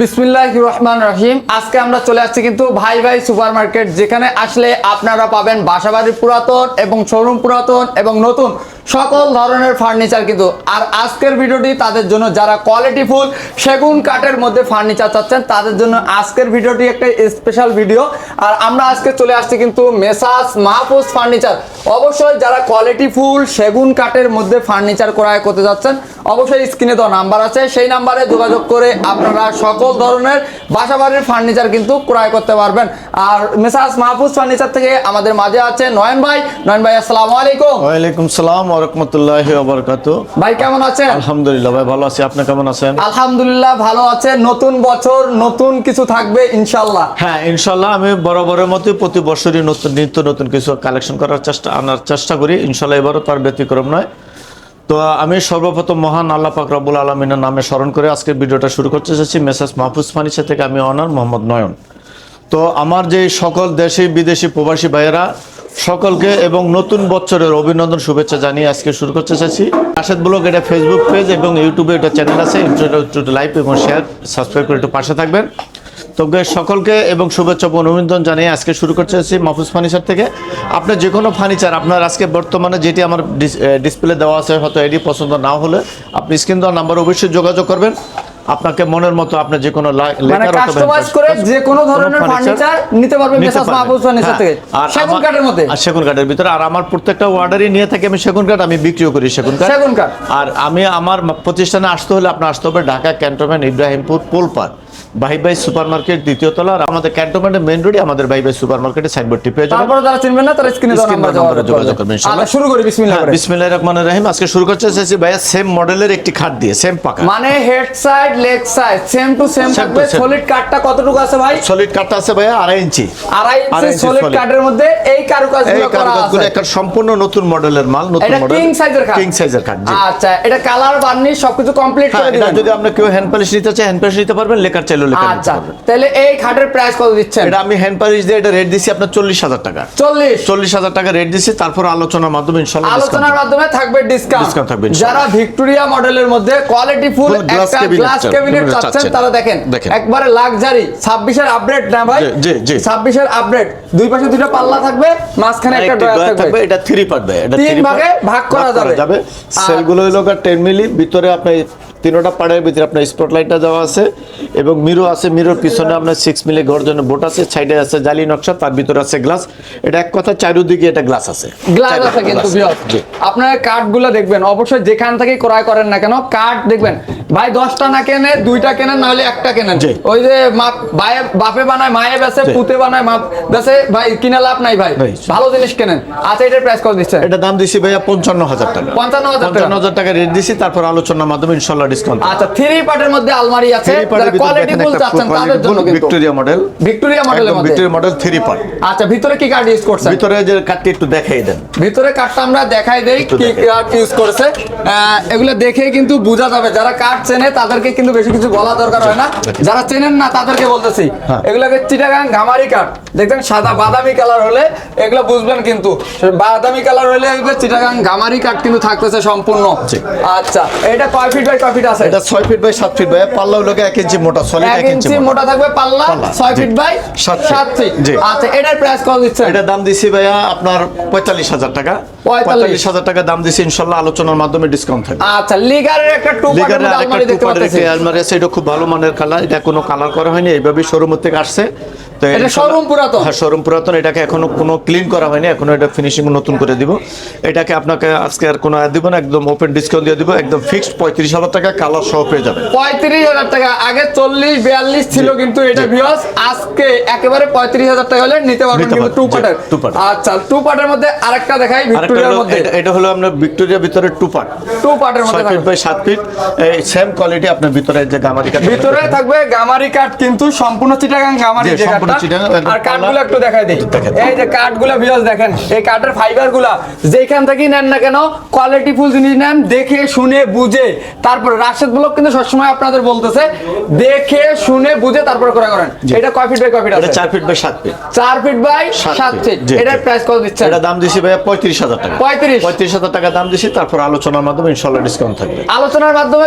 বিসমিল্লাহ রহমান রহিম। আজকে আমরা চলে আসছি কিন্তু ভাই ভাই সুপার মার্কেট যেখানে আসলে আপনারা পাবেন বাসাবাড়ির পুরাতন এবং শোরুম পুরাতন এবং নতুন সকল ধরনের ফার্নিচার কিন্তু। আর আজকের ভিডিওটি তাদের জন্য যারা কোয়ালিটি ফুল, সেগুন কাঠের মধ্যে ফার্নিচার চাচ্ছেন, তাদের জন্য আজকের ভিডিওটি একটা স্পেশাল ভিডিও আর আমরা আজকে চলে আসছি কিন্তু মেসাস মাহফুজ ফার্নিচার অবশ্যই যারা কোয়ালিটি ফুল, সেগুন কাঠের মধ্যে ফার্নিচার ক্রয় করতে যাচ্ছেন, অবশ্যই স্ক্রিনে তো নাম্বার আছে। সেই নাম্বারে যোগাযোগ করে আপনারা সকল ধরনের বাসাবাড়ির ফার্নিচার কিন্তু ক্রয় করতে পারবেন। আর মেসাস মাহফুজ ফার্নিচার থেকে আমাদের মাঝে আছে নয়ন ভাই। নয়ন ভাই, আসসালামু আলাইকুম। ওয়ালাইকুম সালাম ভাই কেমন আছেন? আলহামদুলিল্লাহ ভাই ভালো আছি। আপনি কেমন আছেন? আলহামদুলিল্লাহ ভালো আছে নতুন বছর নতুন কিছু থাকবে ইনশাল্লাহ হ্যাঁ ইনশাল্লাহ আমি বরাবরের প্রতি বছরই নতুন নিত্য নতুন কিছু কালেকশন করার চেষ্টা আনার চেষ্টা করি। ইনশাল্লাহ এবারও তার ব্যতিক্রম নয়। তো আমি সর্বপ্রথম মহান আল্লাহ পাক রব্বুল আলমিনের নামে স্মরণ করে আজকের ভিডিওটা শুরু করতে চাইছি মেসেজ মাহফুজ ফানিসা থেকে আমি অনার মোহাম্মদ নয়ন। তো আমার যে সকল দেশি বিদেশি প্রবাসী ভাইয়েরা সকলকে এবং নতুন বছরের অভিনন্দন শুভেচ্ছা জানিয়ে আজকে শুরু করতে চাইছি। আসাদ ব্লগ এটা ফেসবুক পেজ এবং ইউটিউবে এটা চ্যানেল আছে। লাইভ এবং শেয়ার সাবস্ক্রাইব করে একটু পাশে থাকবেন। তবে সকলকে এবং শুভেচ্ছা অভিনন্দন জানিয়ে আজকে শুরু করতে চাইছি মাহফুজ ফার্নিচার থেকে। আপনার যে কোনো ফার্নিচার আপনার আজকে বর্তমানে যেটি আমার ডিসপ্লে দেওয়া আছে, হয়তো এটি পছন্দ না হলে আপনি স্ক্রিন দেওয়ার নাম্বার অবশ্যই যোগাযোগ করবেন। আপনাকে মনের মতো আপনি যে কোনো মানে লেখার কাস্টমাইজ করে যে কোনো ধরনের ফার্নিচার নিতে পারবেন। ফার্নিচার হ্যাঁ, থেকে। আর সেগুন কাঠের মধ্যে। আর সেগুন কাঠের ভিতরে আর আমার প্রত্যেকটা অর্ডারই নিয়ে থাকি আমি সেগুন কাঠ আমি বিক্রিও করি সেগুন কাঠ। সেগুন কাঠ। আর আমি আমার প্রতিষ্ঠানে আসতে হলে আপনি আসতে হবে ঢাকা ক্যান্টনমেন্ট ইব্রাহিমপুর পোলপার ভাই ভাই সুপার মার্কেট দ্বিতীয় তলা আর আমাদের ক্যান্টনমেন্টের রোডে আমাদের ভাই ভাই সুপার মার্কেটের সাইনবোর্ডটি পেয়ে যাবেন। তারপরে যারা চিনবেন না তারা স্ক্রিনে নাম্বার যোগাযোগ করবেন, ইনশাআল্লাহ। আচ্ছা শুরু করি বিসমিল্লাহ বিসমিল্লাহির রহমানির রহিম। আজকে শুরু করতে চাইছি ভাইয়া সেম মডেলের একটি খাট দিয়ে সেম পাকা। মানে head side leg side same to same থাকবে। সলিড কাঠটা কতটুকু আছে ভাই? সলিড কাঠটা আছে ভাইয়া আড়াই ইঞ্চি। আড়াই ইঞ্চি সলিড। কাঠের মধ্যে এই কারুকাজগুলো করা আছে। একটা সম্পূর্ণ নতুন মডেলের মাল নতুন মডেল কিং সাইজের খাট কিং সাইজের খাট আচ্ছা এটা কালার বার্নিশ সবকিছু কমপ্লিট হ্যাঁ করে দিবেন। যদি আপনি কেউ হ্যান্ড পলিশ নিতে চায় হ্যান্ড পলিশ নিতে পারবেন লেকার চাইলেও নিতে আচ্ছা তাহলে এই খাটের প্রাইস কত দিচ্ছেন? এটা আমি হ্যান্ড পলিশ দিয়ে এটা রেট দিছি আপনার চল্লিশ হাজার টাকা। চল্লিশ? চল্লিশ হাজার টাকা রেট দিছি তারপর আলোচনার মাধ্যমে ইনশাল্লাহ আলোচনার মাধ্যমে থাকবে ডিসকাউন্ট Discount থাকবে, যারা ভিক্টোরিয়া মডেলের মধ্যে কোয়ালিটি ফুল একটা গ্লাস ক্যাবিনেট চাচ্ছেন। তারা দেখেন। একবারে লাক্সারি 26 এর আপডেট না ভাই? জি, জি, জি। 26 এর আপডেট দুই পাশে দুইটা পাল্লা থাকবে মাঝখানে একটা ড্রয়ার থাকবে। এটা থ্রি পার্ট এটা তিন ভাগে ভাগ করা যাবে। সেলগুলো হলো টেন মিলি ভিতরে আপনার তিনোটা পাড়ের ভিতরে আপনার স্পটলাইটটা দেওয়া আছে এবং মিরো আছে মিরোর পিছনে আপনার সিক্স মিলি ঘর জন্য বোট আছে সাইডে আছে জালি নকশা তার ভিতরে আছে গ্লাস এটা এক কথা চারিদিকে এটা গ্লাস আছে। গ্লাস আছে কিন্তু জি। কার্ডগুলো দেখবেন অবশ্যই যেখান থেকে ক্রয় করেন না কেন কার্ড দেখবেন। ভাই দশটা না কেনে দুইটা কেনেন না হলে একটা কেনেন। ওই যে বায়ে বাপে বানায় মায়ে বেসে জি। পুতে বানায় মাপ বেসে ভাই কিনে লাভ নাই ভাই। ভাই। ভালো জিনিস কেনেন। আচ্ছা এটার প্রাইস কত দিচ্ছেন? এটা দাম দিছি ভাইয়া পঞ্চান্ন হাজার টাকা। পঞ্চান্ন হাজার টাকা। রেট দিছি তারপর আলোচনার মাধ্যমে ইনশাল্লাহ ডিসকাউন্ট আচ্ছা থ্রি পার্টের মধ্যে আলমারি আছে কোয়ালিটি ফুল চাচ্ছেন তাদের জন্য কিন্তু। ভিক্টোরিয়া মডেল ভিক্টোরিয়া মডেলের মধ্যে। ভিক্টোরিয়া মডেল থ্রি পার্ট আচ্ছা ভিতরে কি কার্ড ইউজ করছেন? ভিতরে যে কাঠটি একটু দেখাই দেন। ভিতরে কার্ডটা আমরা দেখাই দেই কি কার্ড ইউজ করেছে। এগুলো দেখেই কিন্তু বোঝা যাবে যারা কার্ড চেনে তাদেরকে কিন্তু বেশি কিছু বলা দরকার হয় না। যারা চেনেন না তাদেরকে বলতেছি। হ্যাঁ। এগুলোকে চিটাগাং ঘামারি কার্ড দেখবেন সাদা বাদামি কালার হলে এগুলো বুঝবেন কিন্তু। বাদামি কালার হলে এগুলো চিটাগাং ঘামারি কার্ড কিন্তু থাকতেছে সম্পূর্ণ। আচ্ছা এটা কয় ফিট বাই কয় ফিট আছে? এটা ছয় ফিট বাই সাত ফিট বাই। পাল্লা লোকে এক ইঞ্চি মোটা সলিড এক ইঞ্চি মোটা। থাকবে পাল্লা পাল্লা, ছয় জি। ফিট বাই সাত ফিট, জি। আচ্ছা এটার প্রাইস কত দিচ্ছেন? এটা দাম দিছি ভাইয়া আপনার পঁয়তাল্লিশ হাজার টাকা। পঁয়তাল্লিশ। পঁয়তাল্লিশ হাজার টাকা দাম দিছি ইনশাল্লাহ আলোচনার মাধ্যমে ডিসকাউন্ট থাকবে। আচ্ছা লিগারের একটা টু পার্টের আলমারি দেখতে আলমারি আছে এটা খুব ভালো মানের কালার এটা কোনো কালার করা হয়নি এইভাবে শোরুম থেকে আসছে। তো এটা ইনশাল্লাহ- পুরাতন? হ্যাঁ শোরুম পুরাতন। এটাকে এখনও কোনো ক্লিন করা হয়নি। এখনও এটা ফিনিশিং নতুন করে দিব। এটাকে আপনাকে আজকে আর কোনো ad দিব না একদম ওপেন ডিসকাউন্ট দিয়ে দিব। একদম ফিক্সড পঁয়ত্রিশ হাজার টাকা কালার সহ পেয়ে যাবেন। পঁয়ত্রিশ হাজার টাকা। আগে চল্লিশ বিয়াল্লিশ ছিল কিন্তু এটা ভিউস আজকে একেবারে পঁয়ত্রিশ হাজার টাকা হলে নিতে পারবেন কিন্তু টু জি, পার্টের two আচ্ছা টু পার্টের মধ্যে আরেকটা দেখাই ভিক্টোরিয়ার মধ্যে। এটা- হলো ভিতরে টু পার্ট টু পার্টের মধ্যে থাকবে। বাই সাত ফিট এই সেম কোয়ালিটি আপনার ভিতরে যে গামারি কাঠ ভিতরে থাকবে। গামারি কাঠ কিন্তু সম্পূর্ণ চিটাগাং গামারি সম্পূর্ণ চিটাগাং, আর কাঠগুলো একটু দেখাই দিই। এই যে কাঠগুলো ভিউস দেখেন এই কাঠের ফাইবার যেখান থেকেই নেন না কেন কোয়ালিটি ফুল জিনিস নেন দেখে শুনে বুঝে। তারপর রাশেদ ব্লক কিন্তু সবসময় আপনাদের বলতেছে দেখে শুনে বুঝে তারপর ক্রয় করেন। এটা কয় ফিট বাই কয় ফিট আছে? চার ফিট বাই সাত ফিট চার ফিট বাই সাত সাত ফিট এটার প্রাইস কত দিচ্ছেন? এটা দাম দিছি ভাইয়া পঁয়ত্রিশ হাজার টাকা। পঁয়ত্রিশ। পঁয়ত্রিশ হাজার টাকা দাম দিছি তারপর আলোচনার মাধ্যমে ডিসকাউন্ট থাকবে। আলোচনার মাধ্যমে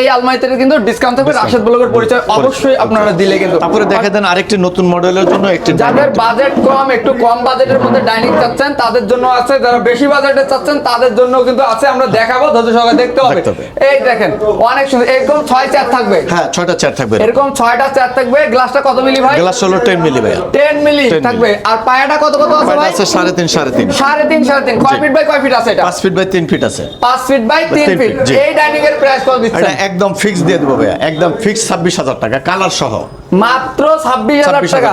এই আলমারিতে কিন্তু ডিসকাউন্ট থাকবে। রাশেদ ব্লগের পরিচয় অবশ্যই আপনারা দিলে কিন্তু তারপরে দেখে দেন আরেকটি নতুন মডেলের জন্য একটি যাদের বাজেট কম একটু কম বাজেটের মধ্যে ডাইনিং চাচ্ছেন তাদের জন্য আছে। যারা বেশি বাজেটে চাচ্ছেন তাদের জন্য কিন্তু আছে। আমরা দেখাবো ধৈর্য সহকারে দেখতে হবে। এই দেখেন অনেক সুন্দর। এরকম ছয় চেয়ার থাকবে। হ্যাঁ ছয়টা চেয়ার থাকবে এরকম। ছয়টা চেয়ার থাকবে। গ্লাসটা কত মিলি ভাই? গ্লাস হলো টেন মিলি ভাইয়া। টেন মিলি থাকবে। আর পায়াটা কত কত আছে ভাই? আছে সাড়ে তিন সাড়ে তিন। সাড়ে তিন সাড়ে তিন। কয় ফিট বাই কয় ফিট আছে এটা? পাঁচ ফিট বাই তিন ফিট আছে। পাঁচ ফিট বাই তিন তিন ফিট এই ডাইনিং এর প্রাইস কত এটা দিচ্ছেন একদম ফিক্স দিয়ে দেবো ভাইয়া। একদম ফিক্স ছাব্বিশ হাজার টাকা কালার সহ। মাত্র ছাব্বিশ হাজার টাকা।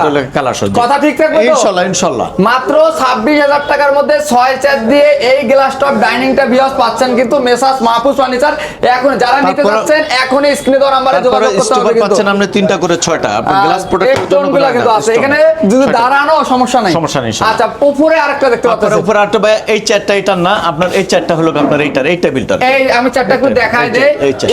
কথা ঠিক থাকবে ইনশাল্লাহ ইনশাল্লাহ। মাত্র ছাব্বিশ হাজার টাকার মধ্যে ছয় চেয়ার দিয়ে এই গ্লাস টপ ডাইনিংটা বিয়াস পাচ্ছেন কিন্তু মেসাস মাহফুজ ফার্নিচার। এখন যারা নিতে যাচ্ছেন এখনই স্ক্রিনে দেওয়া নাম্বারে যোগাযোগ করতে হবে পাচ্ছেন আপনি তিনটা করে ছয়টা। গ্লাস প্রোটেক্টের জন্য কিন্তু আছে এখানে যদি দাঁড়ানো সমস্যা নাই। সমস্যা নেই, আচ্ছা উপরে আরেকটা দেখতে পাচ্ছেন। উপরে আরেকটা ভাই এই চারটা এটার না আপনার এই চারটা হলো আপনার এইটার এই টেবিলটার এই আমি চারটা একটু দেখাই দেই।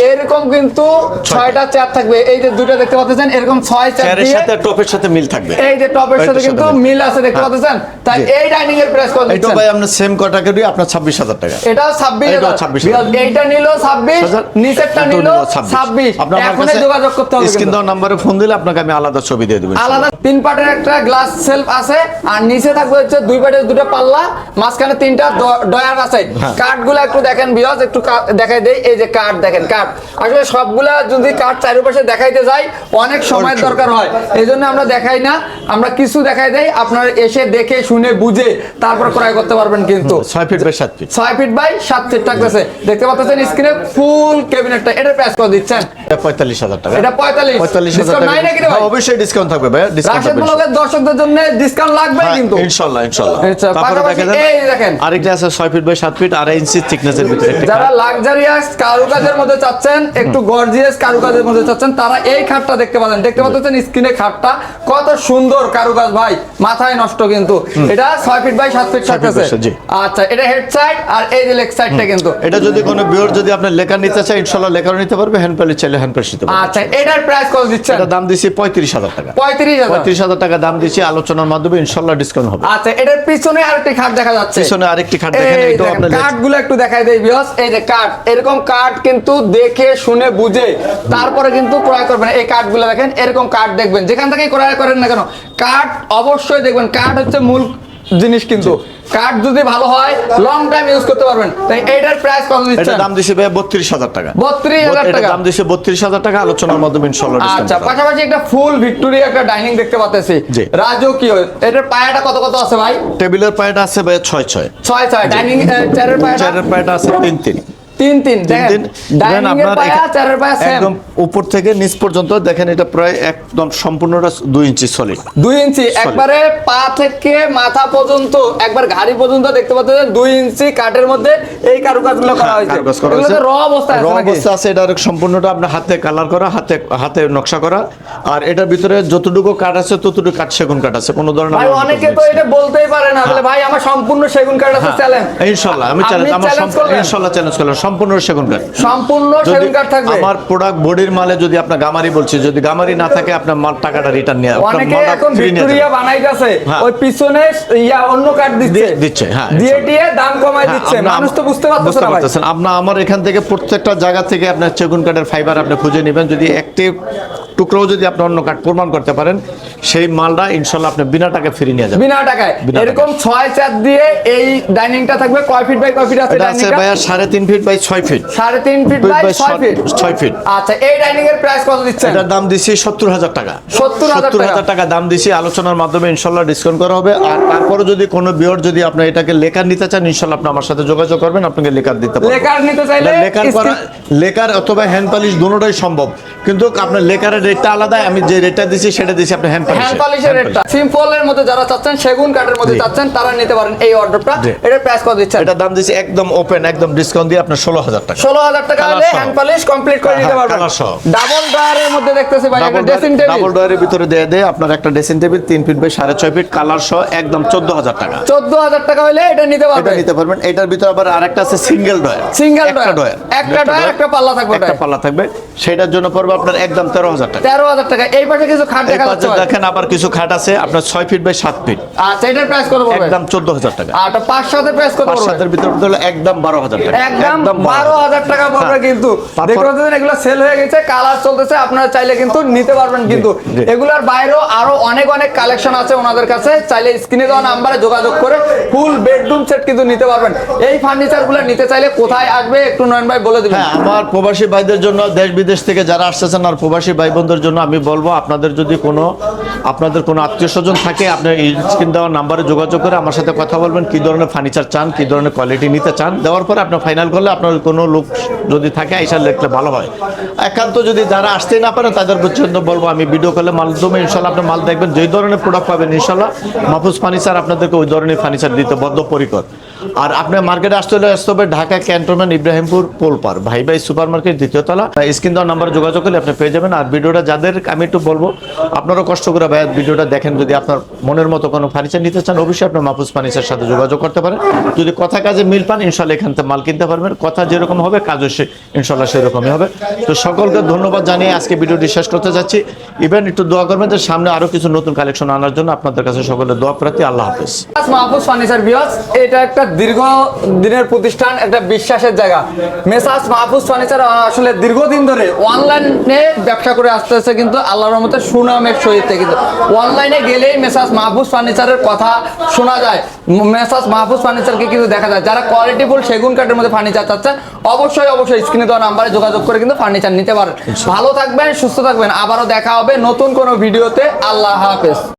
এরকম কিন্তু ছয়টা। চেয়ার থাকবে। এই যে দুটো দেখতে পাচ্ছেন এরকম ছয় চেয়ারের সাথে টপের সাথে মিল থাকবে। এই যে টপের সাথে কিন্তু মিল। মিল আছে দেখতে। পাচ্ছেন? তাই এই ডাইনিং এর প্রাইস কত এইটা ভাই আপনার সেম ক্যাটাগরি আপনার ছাব্বিশ হাজার টাকা। এটাও ছাব্বিশ এটাও হাজার। 26,000 এইটা নিল ছাব্বিশ নিচেরটা এটাও নিল নিল ছাব্বিশ। আপনি আমার এখনই কাছে যোগাযোগ করতে হবে স্ক্রিন কিন্তু। দেওয়ার ফোন দিলে আপনাকে আমি আলাদা ছবি দিয়ে দেবো আলাদা তিন পাটের একটা গ্লাস সেলফ আছে আর নিচে থাকবে হচ্ছে দুই পাটের দুটো পাল্লা মাঝখানে তিনটা ডয়ার আছে। হ্যাঁ। কাঠগুলো একটু দেখেন বিয়স একটু দেখাই দেই। এই যে কাঠ দেখেন কাঠ। আসলে সবগুলা যদি কাঠ চারিপাশে দেখাইতে যাই অনেক অবশ্যই। দরকার হয়। এই জন্য আমরা দেখাই না আমরা কিছু দেখাই দেই আপনার এসে দেখে শুনে বুঝে তারপর ক্রয় করতে পারবেন কিন্তু। ছয় ফিট বাই সাত ফিট ছয় ফিট বাই সাত ফিট থাকতেছে। দেখতে পাচ্ছেন স্ক্রিনে ফুল ক্যাবিনেটটা এটার প্রাইস কত দিচ্ছেন? পঁয়তাল্লিশ হাজার টাকা। এটা পঁয়তাল্লিশ। পঁয়তাল্লিশ হাজার টাকা? হ্যাঁ, অবশ্যই ডিসকাউন্ট থাকবে ভাই রাশেদ দর্শকদের জন্য ডিসকাউন্ট লাগবে হ্যাঁ, কিন্তু। আচ্ছা, তারপরে দেখেন এই দেখেন। আরেকটা আছে ফিট বাই ফিট আড়াই ইঞ্চি থিকনেসের ভিতরে যারা। লাক্সারিয়াস কারুকাজের মধ্যে চাচ্ছেন একটু গর্জিয়াস কারুকাজের মধ্যে চাচ্ছেন তারা এই খাটটা দেখতে পাচ্ছেন। দেখতে পাচ্ছেন স্ক্রিনে খাটটা। কত সুন্দর কারুকাজ ভাই মাথায় নষ্ট কিন্তু। এটা ছয় ফিট বাই সাত ফিট জি। আচ্ছা এটা হেড সাইড আর এই যে লেগ সাইডটা কিন্তু। এটা যদি কোনো বিওর যদি আপনার লেখা নিতে চায় ইনশাল্লাহ লেখাও নিতে পারবে হ্যান্ড প্যালি চাইলে হ্যান্ড প্যালি নিতে পারবে। আচ্ছা এটার প্রাইস কত দিচ্ছেন? এটা দাম দিছি পঁয়ত্রিশ হাজার টাকা। পঁয়ত্রিশ হাজার। পঁয়ত্রিশ হাজার টাকা দাম দিচ্ছি আলোচনার মাধ্যমে ইনশাল্লাহ ডিসকাউন্ট হবে। আচ্ছা এটার পিছনে আরেকটি খাট দেখা যাচ্ছে। পিছনে আরেকটি খাট দেখেন দেখেন, আপনার কাঠগুলো একটু দেখাই দেই বিয়স এই যে কাঠ এরকম কাঠ কিন্তু দেখে শুনে বুঝে তারপরে কিন্তু ক্রয় করবেন। এই কাঠগুলো দেখেন এরকম কাঠ দেখবেন। যেখান থেকে ক্রয় করেন না কেন কাঠ অবশ্যই দেখবেন। কাঠ হচ্ছে মূল জিনিস কিন্তু। কাঠ যদি ভালো হয় লং টাইম ইউজ করতে পারবেন। তাই এইটার প্রাইস কত এটা দাম দিছি ভাই বত্রিশ হাজার টাকা। বত্রিশ হাজার এটা টাকা। দাম দিছে বত্রিশ হাজার টাকা আলোচনার মাধ্যমে ইনশাল্লাহ আচ্ছা পাশাপাশি একটা ফুল ভিক্টোরিয়া একটা ডাইনিং দেখতে পাচ্ছি। রাজকীয়। এটার পায়াটা কত কত আছে ভাই? টেবিলের পায়েটা আছে ভাই ছয় ছয়। ছয় ছয়। ডাইনিং চেয়ারের পায়াটা? চারের পায়েটা আছে তিন তিন। তিন তিন তিন দেখেন আপনার একদম উপর থেকে নিচ পর্যন্ত দেখেন এটা প্রায় একদম সম্পূর্ণটা দুই ইঞ্চি সলিড দুই ইঞ্চি। একবারে পা থেকে মাথা পর্যন্ত একবার ঘাড়ি পর্যন্ত দেখতে পাচ্ছেন দুই ইঞ্চি কাঠের মধ্যে এই কারুকাজগুলো করা হয়েছে। তো হয়েছে। র অবস্থায় র অবস্থা আছে এটা সম্পূর্ণটা আপনার হাতে কালার করা হাতে হাতে নকশা করা। আর এটার ভিতরে যতটুকু কাঠ আছে ততটুকু কাঠ সেগুন কাঠ আছে কোনো ধরনের ভাই অনেকে তো এটা বলতেই পারে না বলে ভাই আমার সম্পূর্ণ সেগুন কাঠ আছে হ্যাঁ, চ্যালেঞ্জ ইনশাল্লাহ আমি চ্যালেঞ্জ আমার ইনশাল্লাহ চ্যালেঞ্জ করলাম। সম্পূর্ণ সেগুন কাঠ সম্পূর্ণ সেগুন কাঠ থাকবে? আমার প্রোডাক্ট বডির মালে যদি আপনার গামারি বলছি যদি গামারি না থাকে আপনার মাল টাকাটা রিটার্ন নিয়ে অনেকে এখন ভিক্টোরিয়া বানাই বানাইতেছে হ্যাঁ। ওই পিছনে ইয়া অন্য কাঠ দিচ্ছে। দিচ্ছে, হ্যাঁ, দিয়ে দিয়ে দাম কমাই হ্যাঁ, দিচ্ছে। মানুষ তো বুঝতে পারতেছে না ভাই। আপনি আমার এখান থেকে প্রত্যেকটা জায়গা থেকে আপনার সেগুন কাঠের ফাইবার আপনি খুঁজে নেবেন। যদি একটি টুকরো যদি আপনি অন্য কাঠ প্রমাণ করতে পারেন সেই মালটা ইনশাল্লাহ আপনি বিনা টাকা ফ্রি নিয়ে যাবেন। বিনা টাকায়। এরকম ছয় চার দিয়ে এই ডাইনিংটা থাকবে। কয় ফিট বাই কয় ফিট আছে এটা আছে ভাইয়া সাড়ে তিন ফিট বাই ছয় ফিট সাড়ে তিন ফিট বাই ছয় ফিট ছয় ফিট আচ্ছা এই ডাইনিং এর প্রাইস কত দিচ্ছেন? এটার দাম দিছি সত্তর হাজার টাকা। 70,000 টাকা। হাজার টাকা দাম দিছি আলোচনার মাধ্যমে ইনশাল্লাহ ডিসকাউন্ট করা হবে। আর তারপরে যদি কোনো বিয়র যদি আপনি এটাকে লেখার নিতে চান ইনশাল্লাহ আপনি আমার সাথে যোগাযোগ করবেন আপনাকে লেখার দিতে পারব। লেকার নিতে চাইলে লেকার করা লেকার অথবা হ্যান্ড পালিশ দুটোটাই সম্ভব। কিন্তু আপনার রেটটা আলাদা আমি যে রেটটা দিছি সেটা দিছি আপনি হ্যান্ড পালিশ হ্যান্ড পলিশের রেটটা সিম্পল এর মধ্যে যারা চাচ্ছেন সেগুন কাঠের মধ্যে চাচ্ছেন তারা নিতে পারেন এই অর্ডারটা জি। এটার প্রাইস কত দিচ্ছেন? এটা দাম দিছি একদম ওপেন একদম ডিসকাউন্ট দিয়ে আপনার ষোলো হাজার টাকা। ষোলো হাজার টাকা Colour হলে হ্যান্ড পলিশ কমপ্লিট করে নিতে হ্যাঁ, পারবেন। ডাবল মধ্যে দেখতেছি ভাই একটা ড্রেসিং ডাবল টেবিল ভিতরে দিয়ে দেয় আপনার একটা ড্রেসিং টেবিল তিন ফিট বাই সাড়ে ছয় ফিট কালার সহ একদম চোদ্দ হাজার টাকা। চোদ্দ হাজার টাকা হলে এটা নিতে এটা পারবেন। নিতে পারবেন। এটার ভিতরে আবার আরেকটা আছে সিঙ্গেল ডয়ার সিঙ্গেল একটা ডয়ার একটা ডয়ার একটা পাল্লা থাকবে একটা পাল্লা থাকবে। সেটার জন্য পড়বে আপনার একদম তেরো হাজার টাকা। তেরো হাজার টাকা। এই পাশে কিছু খাট দেখা যাচ্ছে। দেখেন আবার কিছু খাট আছে আপনার ছয় ফিট বাই সাত ফিট আচ্ছা এটার প্রাইস কত পড়বে? একদম চোদ্দ হাজার টাকা। আর পাঁচ সাতের প্রাইস কত পড়বে? সাতের ভিতরে হলো একদম বারো হাজার টাকা। একদম বারো হাজার টাকা পড়বে হ্যাঁ। কিন্তু দেখতে পাচ্ছেন এগুলো সেল হয়ে গেছে কালার চলতেছে আপনারা চাইলে কিন্তু নিতে পারবেন কিন্তু। এগুলোর বাইরেও আরও অনেক অনেক কালেকশন আছে ওনাদের কাছে। চাইলে স্ক্রিনে দেওয়া নাম্বারে যোগাযোগ করে ফুল বেডরুম সেট কিন্তু নিতে পারবেন। এই ফার্নিচারগুলো নিতে চাইলে কোথায় আসবে একটু নয়ন ভাই বলে দিবেন। হ্যাঁ আমার প্রবাসী ভাইদের জন্য দেশ বিদেশ থেকে যারা আসতেছেন আর প্রবাসী ভাই বোনদের জন্য আমি বলব, আপনাদের যদি কোনো, আপনাদের কোনো আত্মীয় স্বজন থাকে আপনার স্ক্রিন দেওয়ার নাম্বারে যোগাযোগ করে আমার সাথে কথা বলবেন, কি ধরনের ফার্নিচার চান, কি ধরনের কোয়ালিটি নিতে চান। দেওয়ার পরে আপনার ফাইনাল করলে আপনার কোনো লোক যদি থাকে, আইসা লিখলে ভালো হয়। একান্ত যদি যারা আসতেই না পারেন, তাদের জন্য বলব, আমি ভিডিও কলের মাধ্যমে ইনশাল্লাহ আপনি মাল দেখবেন, যেই ধরনের প্রোডাক্ট পাবেন, ইনশাল্লাহ মাহফুজ ফার্নিচার আপনাদেরকে ওই ধরনের ফার্নিচার দিতে বদ্ধপরিকর। আর আপনার মার্কেটে আসতে হলে আসতে হবে ঢাকা ক্যান্টনমেন্ট ইব্রাহিমপুর পোলপার। ভাই ভাই সুপার মার্কেট দ্বিতীয় তলা। স্ক্রিন দেওয়ার নাম্বারে যোগাযোগ করলে আপনি পেয়ে যাবেন। আর ভিডিওটা যাদের, আমি একটু বলব, আপনারও কষ্ট করে ভাই ভিডিওটা দেখেন, যদি আপনার মনের মতো কোনো ফার্নিচার নিতে চান, অবশ্যই আপনার মাহফুজ ফার্নিচার সাথে যোগাযোগ করতে পারেন। যদি কথা কাজে মিল পান, ইনশাল্লাহ এখান থেকে মাল কিনতে পারবেন। কথা যেরকম হবে, কাজও সে, ইনশাল্লাহ সেরকমই হবে। তো সকলকে ধন্যবাদ জানিয়ে আজকে ভিডিওটি শেষ করতে যাচ্ছি। ইভেন একটু দোয়া করবেন যে সামনে আরও কিছু নতুন কালেকশন আনার জন্য আপনাদের কাছে সকলের দোয়া প্রার্থী। আল্লাহ হাফিজ। মাহফুজ ফার্নিচার বিয়াস এটা একটা দীর্ঘ দিনের প্রতিষ্ঠান, একটা বিশ্বাসের জায়গা। মেসাজ মাহফুজ ফার্নিচার আসলে দীর্ঘদিন ধরে অনলাইনে ব্যবসা করে আসতে আসতেছে কিন্তু আল্লাহর রহমতে সুনামের সহিত কিন্তু। অনলাইনে গেলেই মেসাজ মাহফুজ ফার্নিচারের কথা শোনা যায়। মেসাজ মাহফুজ ফার্নিচারকে কিন্তু দেখা যায়। যারা কোয়ালিটিফুল সেগুন কাঠের মধ্যে ফার্নিচার চাচ্ছেন অবশ্যই অবশ্যই স্ক্রিনে দেওয়া নাম্বারে যোগাযোগ করে কিন্তু ফার্নিচার নিতে পারেন। ভালো থাকবেন, সুস্থ থাকবেন। আবারও দেখা হবে নতুন কোনো ভিডিওতে। আল্লাহ হাফেজ।